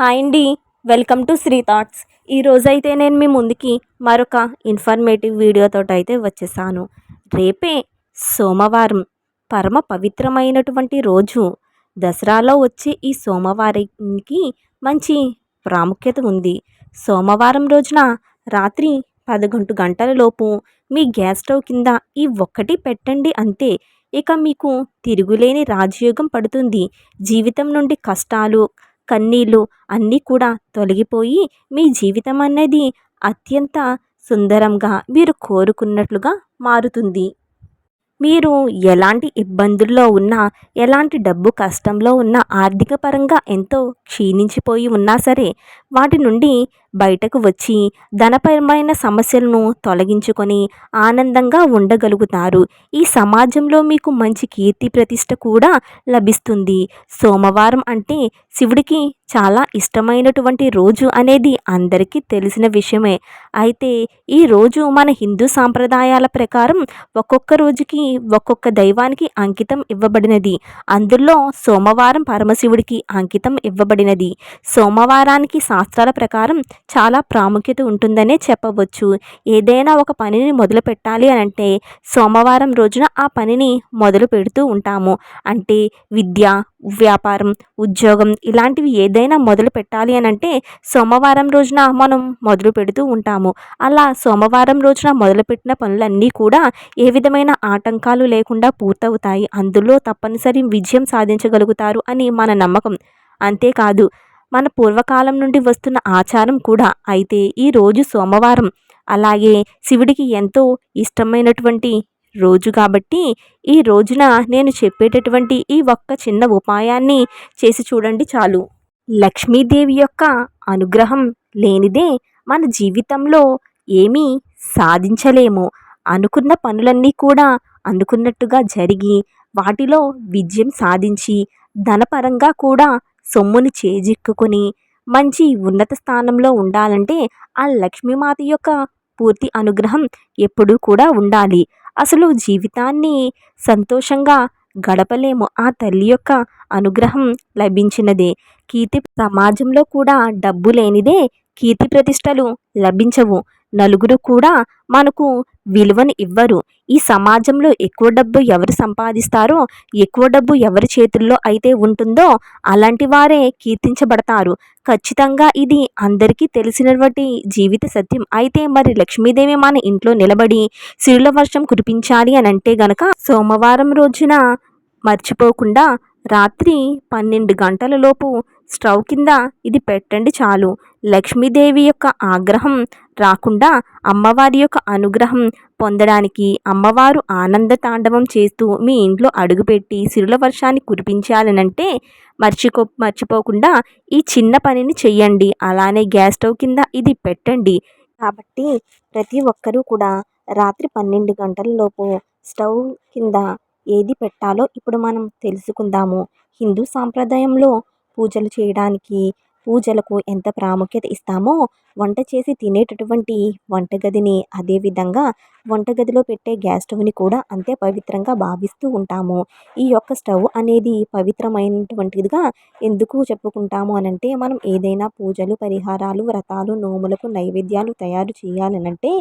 Hi అండి. Welcome to Sri Thoughts. ఈరోజైతే నేను మీ ముందుకి మరొక ఇన్ఫర్మేటివ్ వీడియోతో అయితే వచ్చేసాను. రేపే సోమవారం పరమ పవిత్రమైనటువంటి రోజు. దసరాలో వచ్చే ఈ సోమవారానికి మంచి ప్రాముఖ్యత ఉంది. సోమవారం రోజున రాత్రి పదకొండు గంటల లోపు మీ గ్యాస్ స్టవ్ కింద ఈ ఒక్కటి పెట్టండి అంతే. ఇక మీకు తిరుగులేని రాజయోగం పడుతుంది. జీవితం నుండి కష్టాలు కన్నీళ్ళు అన్నీ కూడా తొలగిపోయి మీ జీవితం అనేది అత్యంత సుందరంగా మీరు కోరుకున్నట్లుగా మారుతుంది. మీరు ఎలాంటి ఇబ్బందుల్లో ఉన్నా ఎలాంటి డబ్బు కష్టంలో ఉన్నా ఆర్థిక పరంగా ఎంతో క్షీణించిపోయి ఉన్నా సరే వాటి నుండి బయటకు వచ్చి ధనపరమైన సమస్యలను తొలగించుకొని ఆనందంగా ఉండగలుగుతారు. ఈ సమాజంలో మీకు మంచి కీర్తి ప్రతిష్ట కూడా లభిస్తుంది. సోమవారం అంటే శివుడికి చాలా ఇష్టమైనటువంటి రోజు అనేది అందరికీ తెలిసిన విషయమే. అయితే ఈ రోజు మన హిందూ సాంప్రదాయాల ప్రకారం ఒక్కొక్క రోజుకి ఒక్కొక్క దైవానికి అంకితం ఇవ్వబడినది. అందులో సోమవారం పరమశివుడికి అంకితం ఇవ్వబడినది. సోమవారానికి శాస్త్రాల ప్రకారం చాలా ప్రాముఖ్యత ఉంటుందనే చెప్పవచ్చు. ఏదైనా ఒక పనిని మొదలు పెట్టాలి అని అంటే సోమవారం రోజున ఆ పనిని మొదలు పెడుతూ ఉంటాము. అంటే విద్య వ్యాపారం ఉద్యోగం ఇలాంటివి ఏదైనా మొదలు పెట్టాలి అని అంటే సోమవారం రోజున మనం మొదలు పెడుతూ ఉంటాము. అలా సోమవారం రోజున మొదలుపెట్టిన పనులన్నీ కూడా ఏ విధమైన ఆటంకాలు లేకుండా పూర్తవుతాయి. అందులో తప్పనిసరి విజయం సాధించగలుగుతారు అని మన నమ్మకం. అంతేకాదు మన పూర్వకాలం నుండి వస్తున్న ఆచారం కూడా. అయితే ఈరోజు సోమవారం. అలాగే శివుడికి ఎంతో ఇష్టమైనటువంటి రోజు కాబట్టి ఈ రోజున నేను చెప్పేటటువంటి ఈ ఒక్క చిన్న ఉపాయాన్ని చేసి చూడండి చాలు. లక్ష్మీదేవి యొక్క అనుగ్రహం లేనిదే మన జీవితంలో ఏమీ సాధించలేము. అనుకున్న పనులన్నీ కూడా అనుకున్నట్టుగా జరిగి వాటిలో విజయం సాధించి ధనపరంగా కూడా సొమ్ముని చేజిక్కుకొని మంచి ఉన్నత స్థానంలో ఉండాలంటే ఆ లక్ష్మీమాత యొక్క పూర్తి అనుగ్రహం ఎప్పుడూ కూడా ఉండాలి. అసలు జీవితాన్ని సంతోషంగా గడపలేము. ఆ తల్లి యొక్క అనుగ్రహం లభించినదే. కీర్తి సమాజంలో కూడా డబ్బు లేనిదే కీర్తి ప్రతిష్టలు లభించవు. నలుగురు కూడా మనకు విలువను ఇవ్వరు. ఈ సమాజంలో ఎక్కువ డబ్బు ఎవరు సంపాదిస్తారో ఎక్కువ డబ్బు ఎవరి చేతుల్లో అయితే ఉంటుందో అలాంటి వారే కీర్తించబడతారు. ఖచ్చితంగా ఇది అందరికీ తెలిసినటువంటి జీవిత సత్యం. అయితే మరి లక్ష్మీదేవి మన ఇంట్లో నిలబడి సిరుల వర్షం కురిపించాలి అని అంటే గనక సోమవారం రోజున మర్చిపోకుండా రాత్రి పన్నెండు గంటల లోపు స్టవ్ కింద ఇది పెట్టండి చాలు. లక్ష్మీదేవి యొక్క ఆగ్రహం రాకుండా అమ్మవారి యొక్క అనుగ్రహం పొందడానికి అమ్మవారు ఆనంద తాండవం చేస్తూ మీ ఇంట్లో అడుగుపెట్టి సిరుల వర్షాన్ని కురిపించాలనంటే మర్చిపో మర్చిపోకుండా ఈ చిన్న పనిని చెయ్యండి. అలానే గ్యాస్ స్టవ్ కింద ఇది పెట్టండి. కాబట్టి ప్రతి ఒక్కరూ కూడా రాత్రి పన్నెండు గంటలలోపు స్టవ్ కింద ఏది పెట్టాలో ఇప్పుడు మనం తెలుసుకుందాము. హిందూ సాంప్రదాయంలో పూజలు చేయడానికి పూజలకు ఎంత ప్రాముఖ్యత ఇస్తామో వంట చేసి తినేటటువంటి వంటగదిని అదేవిధంగా వంటగదిలో పెట్టే గ్యాస్ స్టవ్ని కూడా అంతే పవిత్రంగా భావిస్తూ ఉంటాము. ఈ యొక్క స్టవ్ అనేది పవిత్రమైనటువంటిదిగా ఎందుకు చెప్పుకుంటాము అనంటే మనం ఏదైనా పూజలు పరిహారాలు వ్రతాలు నోములకు నైవేద్యాలు తయారు చేయాలనంటే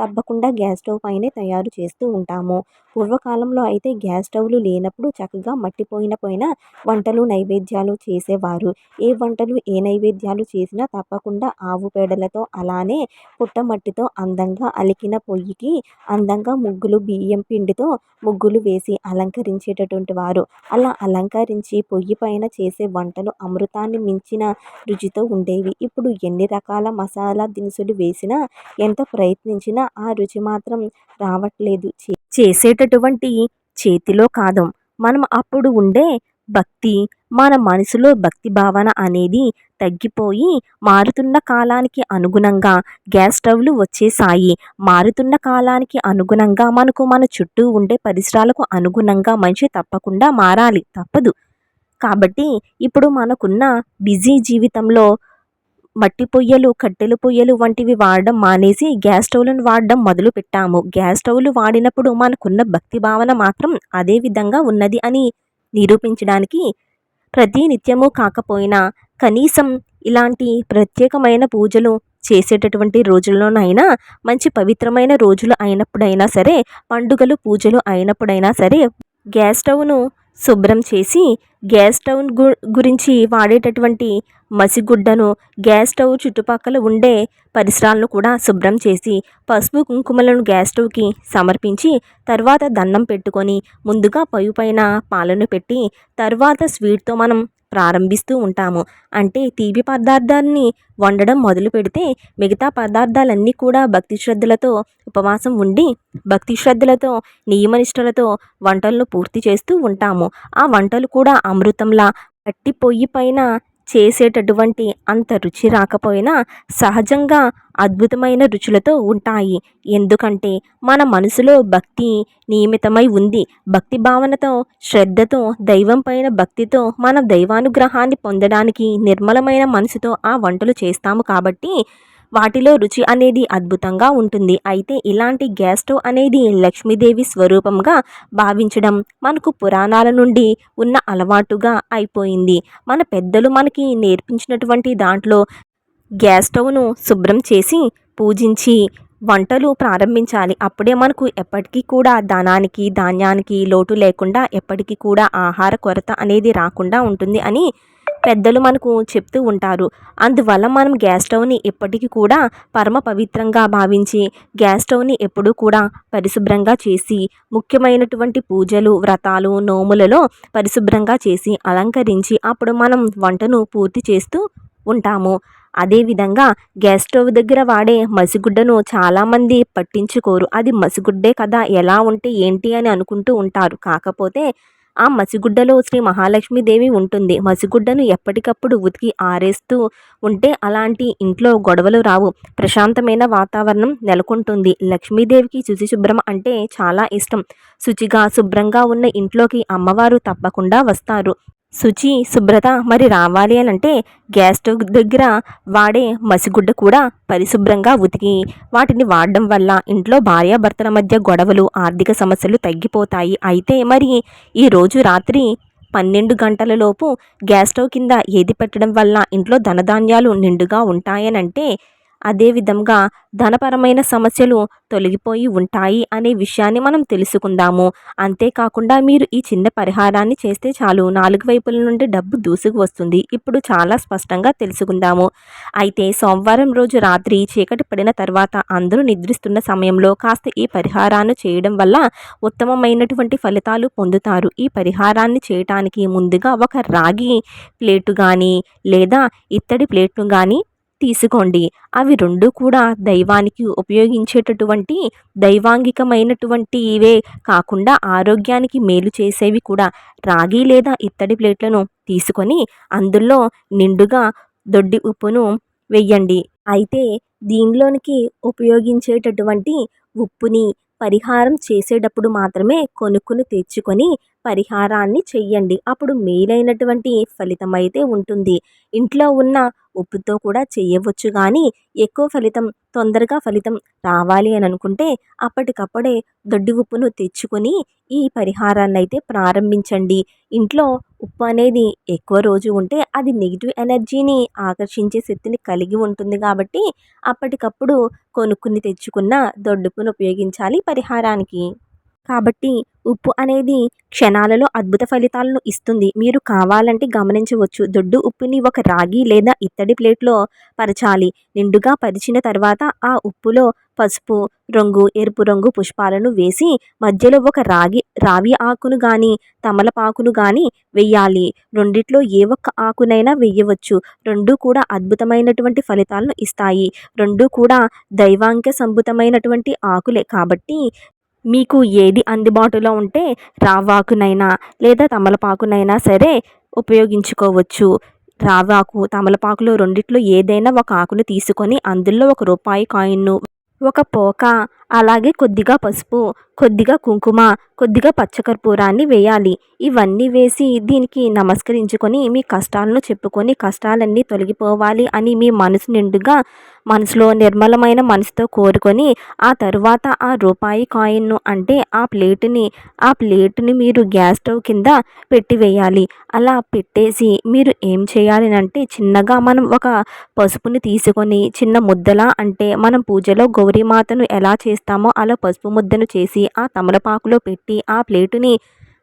తప్పకుండా గ్యాస్ స్టవ్ పైనే తయారు చేస్తూ ఉంటాము. పూర్వకాలంలో అయితే గ్యాస్ స్టవ్లు లేనప్పుడు చక్కగా మట్టిపోయిన పోయిన వంటలు నైవేద్యాలు చేసేవారు. ఏ వంటలు ఏ నైవేద్యాలు చేసినా తప్పకుండా ఆవు పేడలతో అలానే పుట్టమట్టితో అందంగా అలికిన పొయ్యికి అందంగా ముగ్గులు బియ్యం పిండితో ముగ్గులు వేసి అలంకరించేటటువంటి వారు. అలా అలంకరించి పొయ్యి పైన చేసే వంటలు అమృతాన్ని మించిన రుచితో ఉండేవి. ఇప్పుడు ఎన్ని రకాల మసాలా దినుసులు వేసినా ఎంత ప్రయత్నించినా ఆ రుచి మాత్రం రావట్లేదు. చేసేటటువంటి చేతిలో కాదు. మనం అప్పుడు ఉండే భక్తి మన మనసులో భక్తి భావన అనేది తగ్గిపోయి మారుతున్న కాలానికి అనుగుణంగా గ్యాస్ స్టవ్లు వచ్చేసాయి. మారుతున్న కాలానికి అనుగుణంగా మనకు మన చుట్టూ ఉండే పరిసరాలకు అనుగుణంగా మనిషి తప్పకుండా మారాలి. తప్పదు. కాబట్టి ఇప్పుడు మనకున్న బిజీ జీవితంలో మట్టి పొయ్యలు కట్టెల పొయ్యలు వంటివి వాడడం మానేసి గ్యాస్ స్టవ్లను వాడడం మొదలు పెట్టాము. గ్యాస్ స్టవ్లు వాడినప్పుడు మనకున్న భక్తి భావన మాత్రం అదే విధంగా ఉన్నది అని నిరూపించడానికి ప్రతి నిత్యము కాకపోయినా కనీసం ఇలాంటి ప్రత్యేకమైన పూజలు చేసేటటువంటి రోజుల్లోనైనా మంచి పవిత్రమైన రోజులు అయినప్పుడైనా సరే పండుగలు పూజలు అయినప్పుడైనా సరే గ్యాస్ స్టవ్ను శుభ్రం చేసి గ్యాస్ స్టవ్ గు గురించి వాడేటటువంటి మసిగుడ్డను గ్యాస్ స్టవ్ చుట్టుపక్కల ఉండే పరిసరాలను కూడా శుభ్రం చేసి పసుపు కుంకుమలను గ్యాస్ స్టవ్కి సమర్పించి తర్వాత దండం పెట్టుకొని ముందుగా పై పైన పాలను పెట్టి తర్వాత స్వీట్తో మనం ప్రారంభిస్తూ ఉంటాము. అంటే తీపి పదార్థాన్ని వండడం మొదలు పెడితే మిగతా పదార్థాలన్నీ కూడా భక్తి శ్రద్ధలతో ఉపవాసం ఉండి భక్తి శ్రద్ధలతో నియమనిష్టలతో వంటలను పూర్తి చేస్తూ ఉంటాము. ఆ వంటలు కూడా అమృతంలా కట్టి పొయ్యి పైన చేసేటటువంటి అంత రుచి రాకపోయినా సహజంగా అద్భుతమైన రుచులతో ఉంటాయి. ఎందుకంటే మన మనసులో భక్తి నియమితమై ఉంది. భక్తి భావనతో శ్రద్ధతో దైవం పైన భక్తితో మన దైవానుగ్రహాన్ని పొందడానికి నిర్మలమైన మనసుతో ఆ వంటలు చేస్తాము కాబట్టి వాటిలో రుచి అనేది అద్భుతంగా ఉంటుంది. అయితే ఇలాంటి గ్యాస్ స్టవ్ అనేది లక్ష్మీదేవి స్వరూపంగా భావించడం మనకు పురాణాల నుండి ఉన్న అలవాటుగా అయిపోయింది. మన పెద్దలు మనకి నేర్పించినటువంటి దాంట్లో గ్యాస్ స్టవ్ను శుభ్రం చేసి పూజించి వంటలు ప్రారంభించాలి. అప్పుడే మనకు ఎప్పటికీ కూడా ధనానికి ధాన్యానికి లోటు లేకుండా ఎప్పటికీ కూడా ఆహార కొరత అనేది రాకుండా ఉంటుంది అని పెద్దలు మనకు చెప్తూ ఉంటారు. అందువల్ల మనం గ్యాస్ స్టవ్ని ఎప్పటికీ కూడా పరమ పవిత్రంగా భావించి గ్యాస్ స్టవ్ని ఎప్పుడూ కూడా పరిశుభ్రంగా చేసి ముఖ్యమైనటువంటి పూజలు వ్రతాలు నోములలో పరిశుభ్రంగా చేసి అలంకరించి అప్పుడు మనం వంటను పూర్తి చేస్తూ ఉంటాము. అదేవిధంగా గ్యాస్ స్టవ్ దగ్గర వాడే మసిగుడ్డను చాలామంది పట్టించుకోరు. అది మసిగుడ్డే కదా ఎలా ఉంటే ఏంటి అని అనుకుంటూ ఉంటారు. కాకపోతే ఆ మసిగుడ్డలో శ్రీ మహాలక్ష్మీదేవి ఉంటుంది. మసిగుడ్డను ఎప్పటికప్పుడు ఉతికి ఆరేస్తూ ఉంటే అలాంటి ఇంట్లో గొడవలు రావు. ప్రశాంతమైన వాతావరణం నెలకొంటుంది. లక్ష్మీదేవికి శుచి శుభ్రం అంటే చాలా ఇష్టం. శుచిగా శుభ్రంగా ఉన్న ఇంట్లోకి అమ్మవారు తప్పకుండా వస్తారు. శుచి శుభ్రత మరి రావాలి అని అంటే గ్యాస్ స్టవ్ దగ్గర వాడే మసిగుడ్డ కూడా పరిశుభ్రంగా ఉతికి వాటిని వాడడం వల్ల ఇంట్లో భార్యాభర్తల మధ్య గొడవలు ఆర్థిక సమస్యలు తగ్గిపోతాయి. అయితే మరి ఈరోజు రాత్రి పన్నెండు గంటల లోపు గ్యాస్ స్టవ్ కింద ఏది పెట్టడం వల్ల ఇంట్లో ధనధాన్యాలు నిండుగా ఉంటాయనంటే అదేవిధంగా ధనపరమైన సమస్యలు తొలగిపోయి ఉంటాయి అనే విషయాన్ని మనం తెలుసుకుందాము. అంతేకాకుండా మీరు ఈ చిన్న పరిహారాన్ని చేస్తే చాలు. నాలుగు వైపుల నుండి డబ్బు దూసుకు వస్తుంది. ఇప్పుడు చాలా స్పష్టంగా తెలుసుకుందాము. అయితే సోమవారం రోజు రాత్రి చీకటి పడిన తర్వాత అందరూ నిద్రిస్తున్న సమయంలో కాస్త ఈ పరిహారాన్ని చేయడం వల్ల ఉత్తమమైనటువంటి ఫలితాలు పొందుతారు. ఈ పరిహారాన్ని చేయటానికి ముందుగా ఒక రాగి ప్లేటు కానీ లేదా ఇత్తడి ప్లేట్ను కానీ తీసుకోండి. అవి రెండు కూడా దైవానికి ఉపయోగించేటటువంటి దైవాంగికమైనటువంటివే కాకుండా ఆరోగ్యానికి మేలు చేసేవి కూడా. రాగి లేదా ఇత్తడి ప్లేట్లను తీసుకొని అందులో నిండుగా దొడ్డి ఉప్పును వెయ్యండి అయితే దీనిలోనికి ఉపయోగించేటటువంటి ఉప్పుని పరిహారం చేసేటప్పుడు మాత్రమే కొనుక్కుని తెచ్చుకొని పరిహారాన్ని చెయ్యండి. అప్పుడు మేలైనటువంటి ఫలితం అయితే ఉంటుంది. ఇంట్లో ఉన్న ఉప్పుతో కూడా చేయవచ్చు కానీ ఎక్కువ ఫలితం తొందరగా ఫలితం రావాలి అని అనుకుంటే అప్పటికప్పుడే దొడ్డి ఉప్పును తెచ్చుకొని ఈ పరిహారాన్ని అయితే ప్రారంభించండి. ఇంట్లో ఉప్పు అనేది ఎక్కువ రోజు ఉంటే అది నెగిటివ్ ఎనర్జీని ఆకర్షించే శక్తిని కలిగి ఉంటుంది కాబట్టి అప్పటికప్పుడు కొనుక్కుని తెచ్చుకున్న దొడ్డుపును ఉపయోగించాలి పరిహారానికి. కాబట్టి ఉప్పు అనేది క్షణాలలో అద్భుత ఫలితాలను ఇస్తుంది. మీరు కావాలంటే గమనించవచ్చు. దొడ్డు ఉప్పుని ఒక రాగి లేదా ఇత్తడి ప్లేట్లో పరచాలి. నిండుగా పరిచిన తర్వాత ఆ ఉప్పులో పసుపు రంగు ఎరుపు రంగు పుష్పాలను వేసి మధ్యలో ఒక రాగి రావి ఆకును కానీ తమలపాకును కానీ వెయ్యాలి రెండిట్లో ఏ ఒక్క ఆకునైనా వెయ్యవచ్చు రెండు కూడా అద్భుతమైనటువంటి ఫలితాలను ఇస్తాయి. రెండు కూడా దైవాంక సంభుతమైనటువంటి ఆకులే కాబట్టి మీకు ఏది అందుబాటులో ఉంటే రావాకునైనా లేదా తమలపాకునైనా సరే ఉపయోగించుకోవచ్చు. రావాకు తమలపాకులు రెండిట్లో ఏదైనా ఒక ఆకును తీసుకొని అందులో ఒక రూపాయి కాయిన్ను ఒక పోక అలాగే కొద్దిగా పసుపు కొద్దిగా కుంకుమ కొద్దిగా పచ్చకర్పూరాన్ని వేయాలి. ఇవన్నీ వేసి దీనికి నమస్కరించుకొని మీ కష్టాలను చెప్పుకొని కష్టాలన్నీ తొలగిపోవాలి అని మీ మనసు నిండుగా మనసులో నిర్మలమైన మనసుతో కోరుకొని ఆ తరువాత ఆ రూపాయి కాయిన్ను అంటే ఆ ప్లేటుని ఆ ప్లేటుని మీరు గ్యాస్ స్టవ్ కింద పెట్టివేయాలి అలా పెట్టేసి మీరు ఏం చేయాలి అంటే చిన్నగా మనం ఒక పసుపుని తీసుకొని చిన్న ముద్దలా అంటే మనం పూజలో గౌరీమాతను ఎలా చేస్తామో అలా పసుపు ముద్దను చేసి ఆ తమలపాకులో పెట్టి ఆ ప్లేటుని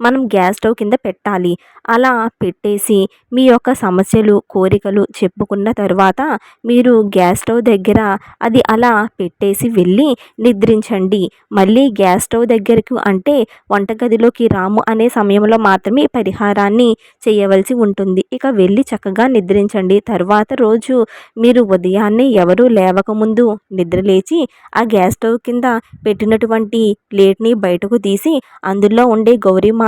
మనం గ్యాస్ స్టవ్ కింద పెట్టాలి. అలా పెట్టేసి మీ యొక్క సమస్యలు కోరికలు చెప్పుకున్న తర్వాత మీరు గ్యాస్ స్టవ్ దగ్గర అది అలా పెట్టేసి వెళ్ళి నిద్రించండి. మళ్ళీ గ్యాస్ స్టవ్ దగ్గరకు అంటే వంటగదిలోకి రాము అనే సమయంలో మాత్రమే పరిహారాన్ని చేయవలసి ఉంటుంది. ఇక వెళ్ళి చక్కగా నిద్రించండి. తర్వాత రోజు మీరు ఉదయాన్నే ఎవరు లేవకముందు నిద్రలేచి ఆ గ్యాస్ స్టవ్ కింద పెట్టినటువంటి ప్లేట్ని బయటకు తీసి అందులో ఉండే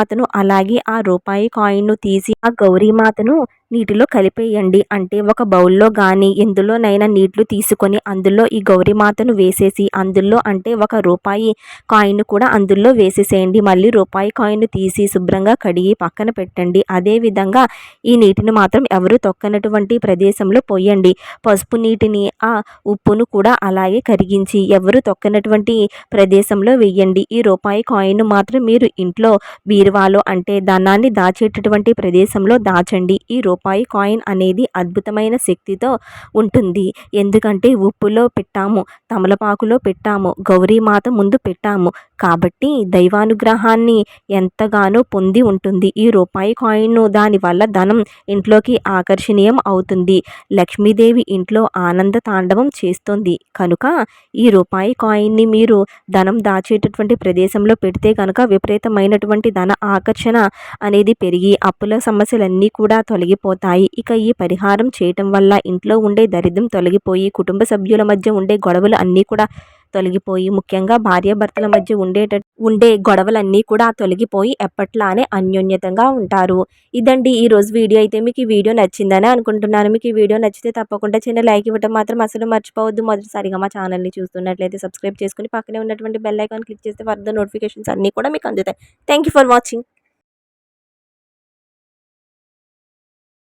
గౌరీమాతను అలాగే ఆ రూపాయి కాయిన్ను తీసి ఆ గౌరీమాతను నీటిలో కలిపేయండి. అంటే ఒక బౌల్లో కానీ ఎందులోనైనా నీళ్ళు తీసుకొని అందులో ఈ గౌరీమాతను వేసేసి అందులో అంటే ఒక రూపాయి కాయిన్ కూడా అందులో వేసేసేయండి. మళ్ళీ రూపాయి కాయిన్ తీసి శుభ్రంగా కడిగి పక్కన పెట్టండి. అదేవిధంగా ఈ నీటిని మాత్రం ఎవరు తొక్కనటువంటి ప్రదేశంలో పోయండి. పసుపు నీటిని ఆ ఉప్పును కూడా అలాగే కరిగించి ఎవరు తొక్కనటువంటి ప్రదేశంలో వేయండి. ఈ రూపాయి కాయిన్ మాత్రం మీరు ఇంట్లో బీరువాలో అంటే ధనాన్ని దాచేటటువంటి ప్రదేశంలో దాచండి. ఈ రూపాయి కాయిన్ అనేది అద్భుతమైన శక్తితో ఉంటుంది. ఎందుకంటే ఉప్పులో పెట్టాము తమలపాకులో పెట్టాము గౌరీమాత ముందు పెట్టాము కాబట్టి దైవానుగ్రహాన్ని ఎంతగానో పొంది ఉంటుంది. ఈ రూపాయి కాయిన్ను దానివల్ల ధనం ఇంట్లోకి ఆకర్షణీయం అవుతుంది. లక్ష్మీదేవి ఇంట్లో ఆనంద తాండవం చేస్తుంది. కనుక ఈ రూపాయి కాయిన్ని మీరు ధనం దాచేటటువంటి ప్రదేశంలో పెడితే కనుక విపరీతమైనటువంటి ధన ఆకర్షణ అనేది పెరిగి అప్పుల సమస్యలన్నీ కూడా తొలగిపోతాయి. ఇక ఈ పరిహారం చేయటం వల్ల ఇంట్లో ఉండే దరిద్రం తొలగిపోయి కుటుంబ సభ్యుల మధ్య ఉండే గొడవలు అన్నీ కూడా తొలగిపోయి ముఖ్యంగా భార్యాభర్తల మధ్య ఉండేట ఉండే గొడవలన్నీ కూడా తొలగిపోయి ఎప్పట్లానే అన్యోన్యతంగా ఉంటారు. ఇదండి ఈ రోజు వీడియో. అయితే మీకు ఈ వీడియో నచ్చిందని అనుకుంటున్నాను. మీకు ఈ వీడియో నచ్చితే తప్పకుండా చిన్న లైక్ ఇవ్వడం మాత్రం అసలు మర్చిపోవద్దు. మొదటిసారిగా మా ఛానల్ని చూస్తున్నట్లయితే సబ్స్క్రైబ్ చేసుకుని పక్కనే ఉన్నటువంటి బెల్ ఐకాన్ క్లిక్ చేస్తే ఫర్దర్ నోటిఫికేషన్స్ అన్నీ కూడా మీకు అందుతాయి. Thank for watching.